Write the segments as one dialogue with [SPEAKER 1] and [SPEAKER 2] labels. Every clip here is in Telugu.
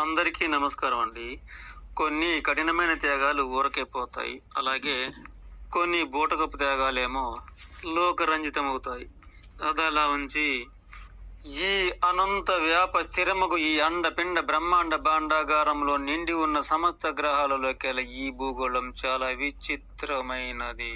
[SPEAKER 1] అందరికీ నమస్కారం అండి. కొన్ని కఠినమైన త్యాగాలు ఊరకే పోతాయి అలాగే కొన్ని బూటకపు త్యాగాలేమో లోకరంజితమవుతాయి. అదలా ఉంచి ఈ అనంత వ్యాప స్థిరముకు ఈ అండపిండ బ్రహ్మాండ భాండాగారంలో నిండి ఉన్న సమస్త గ్రహాలలోకెల ఈ భూగోళం చాలా విచిత్రమైనది.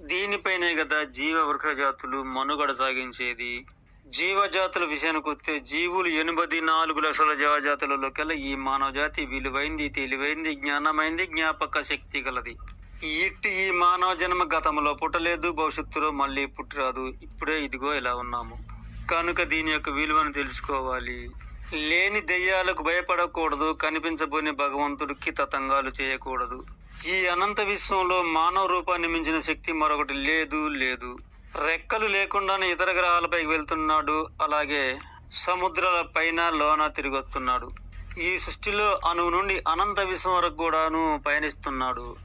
[SPEAKER 1] దీనిపైనే కదా జీవ వృక్షజాతులు మనుగడ సాగించేది. జీవజాతుల విషయానికి వస్తే జీవులు ఎనిమిది నాలుగు లక్షల జీవజాతులలోకెల్లా ఈ మానవ జాతి విలువైంది తెలివైంది జ్ఞానమైంది జ్ఞాపక శక్తి గలది. ఇట్టి ఈ మానవ జన్మ గతంలో పుట్టలేదు భవిష్యత్తులో మళ్ళీ పుట్టరాదు. ఇప్పుడే ఇదిగో ఇలా ఉన్నాము. కనుక దీని యొక్క విలువను తెలుసుకోవాలి. లేని దెయ్యాలకు భయపడకూడదు కనిపించబోని భగవంతుడికి తతంగాలు చేయకూడదు. ఈ అనంత విశ్వంలో మానవ రూపాన్ని మించిన శక్తి మరొకటి లేదు లేదు. రెక్కలు లేకుండానే ఇతర గ్రహాలపైకి వెళ్తున్నాడు. అలాగే సముద్రాల పైన లోన తిరిగి వస్తున్నాడు ఈ సృష్టిలో అణువు నుండి అనంత విశ్వం వరకు కూడాను పయనిస్తున్నాడు.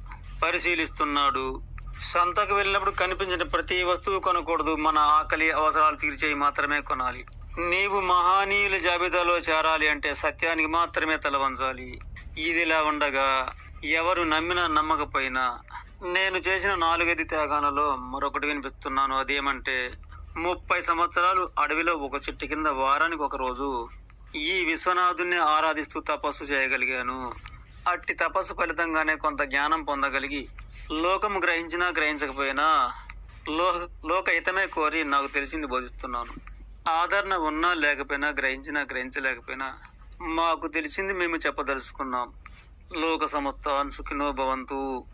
[SPEAKER 1] పరిశీలిస్తున్నాడు. సంతకు వెళ్ళినప్పుడు కనిపించిన ప్రతి వస్తువు కొనకూడదు. మన ఆకలి అవసరాలు తీర్చేవి మాత్రమే కొనాలి. నీవు మహానీయుల జాబితాలో చేరాలి అంటే సత్యానికి మాత్రమే తలవంచాలి ఇదిలా ఉండగా ఎవరు నమ్మినా నమ్మకపోయినా నేను చేసిన నాలుగైదు త్యాగాలలో మరొకటి వినిపిస్తున్నాను. అదేమంటే ముప్పై సంవత్సరాలు అడవిలో ఒక చెట్టు కింద వారానికి ఒక రోజు ఈ విశ్వనాథుణ్ణి ఆరాధిస్తూ తపస్సు చేయగలిగాను. అట్టి తపస్సు ఫలితంగానే కొంత జ్ఞానం పొందగలిగి లోకము గ్రహించినా గ్రహించకపోయినా లోహ లోక హితమే కోరి నాకు తెలిసింది బోధిస్తున్నాను. ఆదరణ ఉన్నా లేకపోయినా గ్రహించినా గ్రహించలేకపోయినా మాకు తెలిసింది మేము చెప్పదలుచుకున్నాం. లోక సంస్థ సుఖినో భవంతు.